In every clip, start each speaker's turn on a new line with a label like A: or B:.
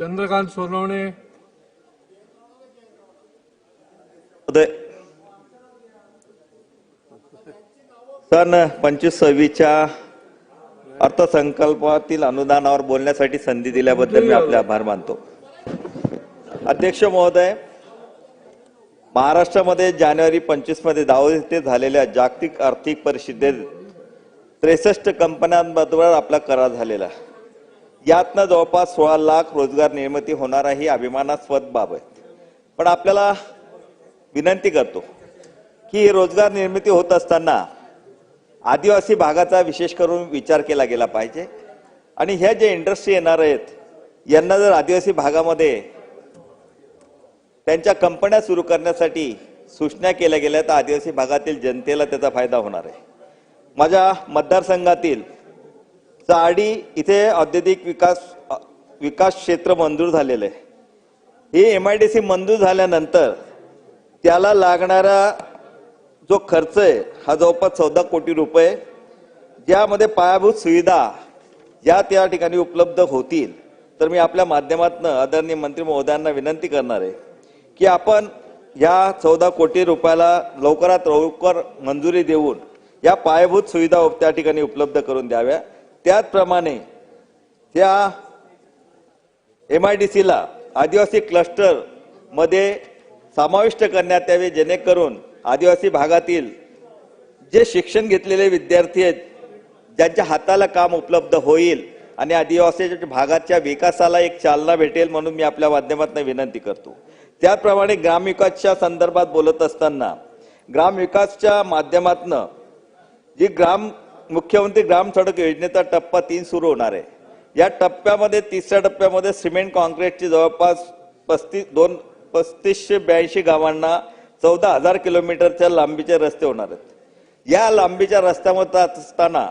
A: चंद्रकांत सोनवणे.
B: सन पंचवीस सव्वीसच्या अर्थसंकल्पातील अनुदानावर बोलण्यासाठी संधी दिल्याबद्दल मी आपले आभार मानतो. अध्यक्ष महोदय महाराष्ट्रामध्ये जानेवारी पंचवीसमध्ये दावोस येथे झालेल्या जागतिक आर्थिक परिषदेत त्रेसष्ट कंपन्यांबरोबर आपला करार झालेला आहे. यातनं जवळपास सोळा लाख रोजगार निर्मिती होणार ही अभिमानास्पद बाब आहे. पण आपल्याला विनंती करतो की ही रोजगार निर्मिती होत असताना आदिवासी भागाचा विशेष करून विचार केला गेला पाहिजे. आणि ह्या जे इंडस्ट्री येणार आहेत यांना जर आदिवासी भागामध्ये त्यांच्या कंपन्या सुरू करण्यासाठी सूचना केल्या गेल्या तर आदिवासी भागातील जनतेला त्याचा फायदा होणार आहे. माझ्या मतदारसंघातील चाडी इथे औद्योगिक विकास विकास क्षेत्र मंजूर झालेलं आहे. हे एम आय डी सी मंजूर झाल्यानंतर त्याला लागणारा जो खर्च आहे हा जवळपास चौदा कोटी रुपये ज्यामध्ये पायाभूत सुविधा या त्या ठिकाणी उपलब्ध होतील. तर मी आपल्या माध्यमातून आदरणीय मंत्री महोदयांना विनंती करणार आहे की आपण या चौदा कोटी रुपयाला लवकरात लवकर मंजुरी देऊन या पायाभूत सुविधा त्या ठिकाणी उपलब्ध करून द्याव्या. त्याचप्रमाणे त्या एम आय डी सीला आदिवासी क्लस्टरमध्ये समाविष्ट करण्यात यावे जेणेकरून आदिवासी भागातील जे शिक्षण घेतलेले विद्यार्थी आहेत ज्यांच्या हाताला काम उपलब्ध होईल आणि आदिवासी भागाच्या विकासाला एक चालना भेटेल म्हणून मी आपल्या माध्यमातून विनंती करतो. त्याचप्रमाणे ग्रामविकासच्या संदर्भात बोलत असताना ग्रामविकासच्या माध्यमातून जी ग्राम मुख्यमंत्री ग्राम सडक योजनेचा टप्पा तीन सुरू होणार आहे. या टप्प्यामध्ये तिसऱ्या टप्प्यामध्ये सिमेंट कॉन्क्रीटची जवळपास पस्तीस दोन पस्तीसशे ब्याऐंशी गावांना चौदा हजार किलोमीटरच्या लांबीचे रस्ते होणार आहेत. या लांबीच्या रस्त्यामध्ये असताना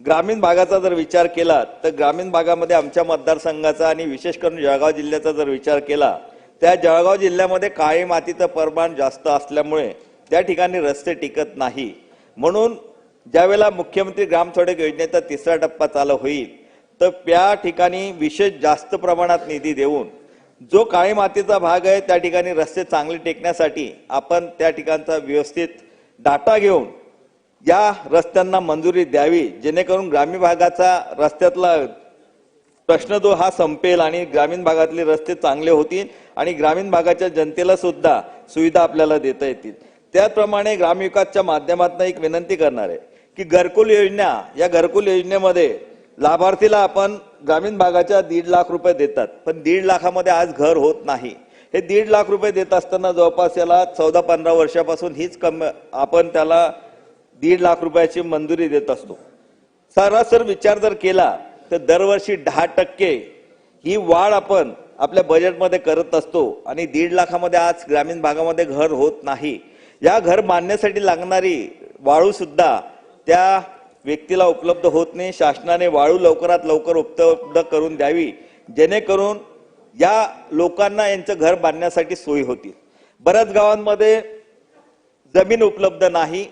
B: ग्रामीण भागाचा जर विचार केला तर ग्रामीण भागामध्ये आमच्या मतदारसंघाचा आणि विशेष करून जळगाव जिल्ह्याचा जर विचार केला त्या जळगाव जिल्ह्यामध्ये काळी मातीचं प्रमाण जास्त असल्यामुळे त्या ठिकाणी रस्ते टिकत नाही. म्हणून ज्यावेळेला मुख्यमंत्री ग्राम सडक योजनेचा तिसरा टप्पा चालू होईल तर त्या ठिकाणी विशेष जास्त प्रमाणात निधी देऊन जो काळी मातीचा भाग आहे त्या ठिकाणी रस्ते चांगले टेकण्यासाठी आपण त्या ठिकाणचा व्यवस्थित डाटा घेऊन या रस्त्यांना मंजुरी द्यावी जेणेकरून ग्रामीण भागाचा रस्त्यातला प्रश्न जो हा संपेल आणि ग्रामीण भागातले रस्ते चांगले होतील आणि ग्रामीण भागाच्या जनतेला सुद्धा सुविधा आपल्याला देता येतील. त्याचप्रमाणे ग्रामविकासच्या माध्यमातून एक विनंती करणार आहे. की घरकुल योजना या घरकुल योजनेमध्ये लाभार्थीला आपण ग्रामीण भागाच्या दीड लाख रुपये देतात. पण दीड लाखामध्ये आज घर होत नाही. हे दीड लाख रुपये देत असताना जवळपास याला चौदा पंधरा वर्षापासून हीच कम आपण त्याला दीड लाख रुपयाची मंजुरी देत असतो. सरासर विचार जर केला तर दरवर्षी दहा टक्के ही वाढ आपण आपल्या बजेटमध्ये करत असतो आणि दीड लाखामध्ये आज ग्रामीण भागामध्ये घर होत नाही. या घर बांधण्यासाठी लागणारी वाळूसुद्धा त्या व्यक्तीला उपलब्ध होत नाही. शासनाने वाळू लवकरात लवकर उपलब्ध करून द्यावी. जेणेकरून या लोकांना यांचं घर बांधण्यासाठी सोयी होतील. बऱ्याच गावांमध्ये जमीन उपलब्ध नाही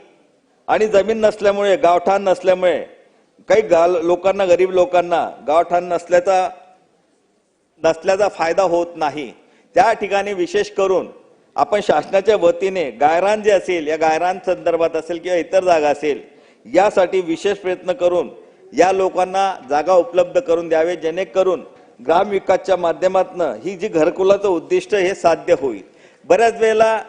B: आणि जमीन नसल्यामुळे गावठाण नसल्यामुळे काही गा लोकांना गरीब लोकांना गावठाण नसल्याचा नसल्याचा फायदा होत नाही. त्या ठिकाणी विशेष करून आपण शासनाच्या वतीने गायरान जे असेल या गायरान संदर्भात असेल किंवा इतर जागा असेल यासाठी विशेष प्रयत्न करून या लोकांना जागा उपलब्ध करून द्यावे जेणेकरून ग्रामविकासच्या माध्यमातून ही जी घरकुलाचं उद्दिष्ट हे साध्य होईल. बऱ्याच वेळेला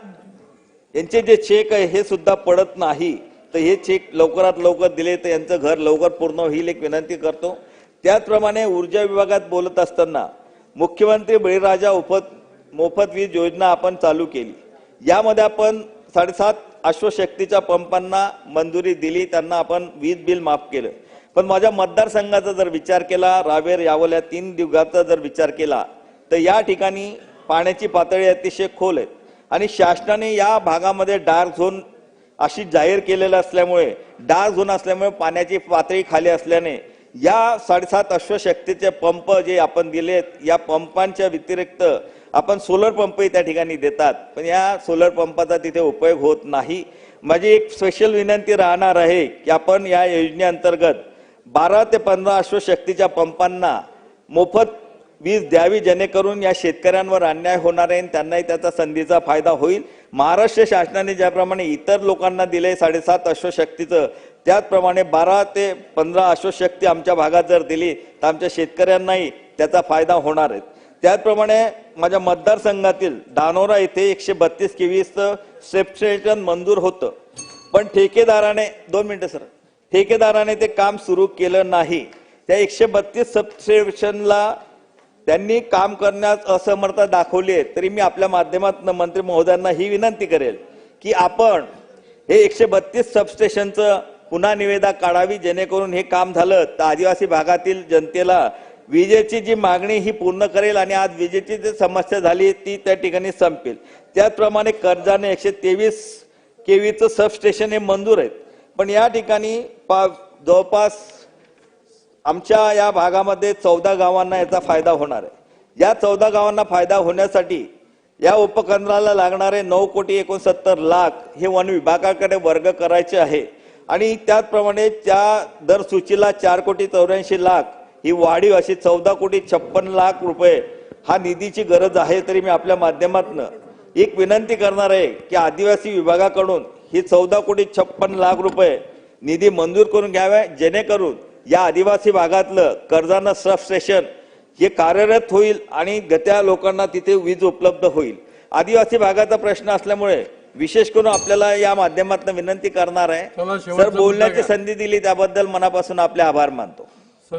B: यांचे जे चेक आहे हे सुद्धा पडत नाही. तर हे चेक लवकरात लवकर दिले तर यांचं घर लवकर पूर्ण होईल एक विनंती करतो. त्याचप्रमाणे ऊर्जा विभागात बोलत असताना मुख्यमंत्री बळीराजा उपत मोफत वीज योजना आपण चालू केली. यामध्ये आपण साडेसात अश्वशक्तीच्या पंपांना मंजुरी दिली त्यांना आपण वीज बिल माफ केलं. पण माझ्या मतदारसंघाचा जर विचार केला रावेर यावल या तीन दिवसाचा जर विचार केला तर या ठिकाणी पाण्याची पातळी अतिशय खोल आहे. आणि शासनाने या भागामध्ये डार्क झोन अशी जाहीर केलेलं असल्यामुळे डार्क झोन असल्यामुळे पाण्याची पातळी खाली असल्याने या साडेसात अश्वशक्तीचे पंप जे आपण दिलेत या पंपांच्या व्यतिरिक्त आपण सोलर पंपही त्या ठिकाणी देतात. पण या सोलर पंपाचा तिथे उपयोग होत नाही. माझी एक स्पेशल विनंती राहणार आहे की आपण या योजनेअंतर्गत बारा ते पंधरा अश्वशक्तीच्या पंपांना मोफत वीज द्यावी जेणेकरून या शेतकऱ्यांवर अन्याय होणार आहे आणि त्यांनाही त्याचा संधीचा फायदा होईल. महाराष्ट्र शासनाने ज्याप्रमाणे इतर लोकांना दिले साडेसात अश्वशक्तीचं त्याचप्रमाणे बारा ते पंधरा अश्वशक्ती आमच्या भागात जर दिली तर आमच्या शेतकऱ्यांनाही त्याचा फायदा होणार आहे. त्याचप्रमाणे माझ्या मतदारसंघातील धानोरा येथे एकशे बत्तीस केवीसचं सेप्टेशन मंजूर होतं. पण ठेकेदाराने दोन मिनटं सर ठेकेदाराने ते काम सुरू केलं नाही. त्या एकशे बत्तीस सबस्टेशनला त्यांनी काम करण्यास असमर्थता दाखवली आहे तरी मी आपल्या माध्यमातून मंत्री महोदयांना ही विनंती करेल की आपण हे एकशे बत्तीस सबस्टेशनचं पुन्हा निवेदा काढावी जेणेकरून हे काम झालं तर आदिवासी भागातील जनतेला विजेची जी मागणी ही पूर्ण करेल आणि आज विजेची जी समस्या झाली ती त्या ठिकाणी संपेल. त्याचप्रमाणे कर्जाने एकशे तेवीस केवीचं सबस्टेशन हे मंजूर आहेत. पण या ठिकाणी पा जवळपास आमच्या या भागामध्ये चौदा गावांना याचा फायदा होणार आहे. या चौदा गावांना फायदा होण्यासाठी या उपकेंद्राला लागणारे नऊ कोटी एकोणसत्तर लाख हे वन विभागाकडे वर्ग करायचे आहे. आणि त्याचप्रमाणे त्या दर सूचीला चार कोटी चौऱ्याऐंशी लाख ही वाढीव अशी चौदा कोटी छप्पन लाख रुपये हा निधीची गरज आहे तरी मी आपल्या माध्यमातून एक विनंती करणार आहे की आदिवासी विभागाकडून ही चौदा कोटी छप्पन लाख रुपये निधी मंजूर करून घ्यावे जेणेकरून या आदिवासी भागातलं कर्जानं सबस्टेशन हे कार्यरत होईल आणि गत्या लोकांना तिथे वीज उपलब्ध होईल. आदिवासी भागाचा प्रश्न असल्यामुळे विशेष करून आपल्याला या माध्यमातून विनंती करणार आहे सर बोलण्याची. संधी दिली त्याबद्दल मनापासून आपले आभार मानतो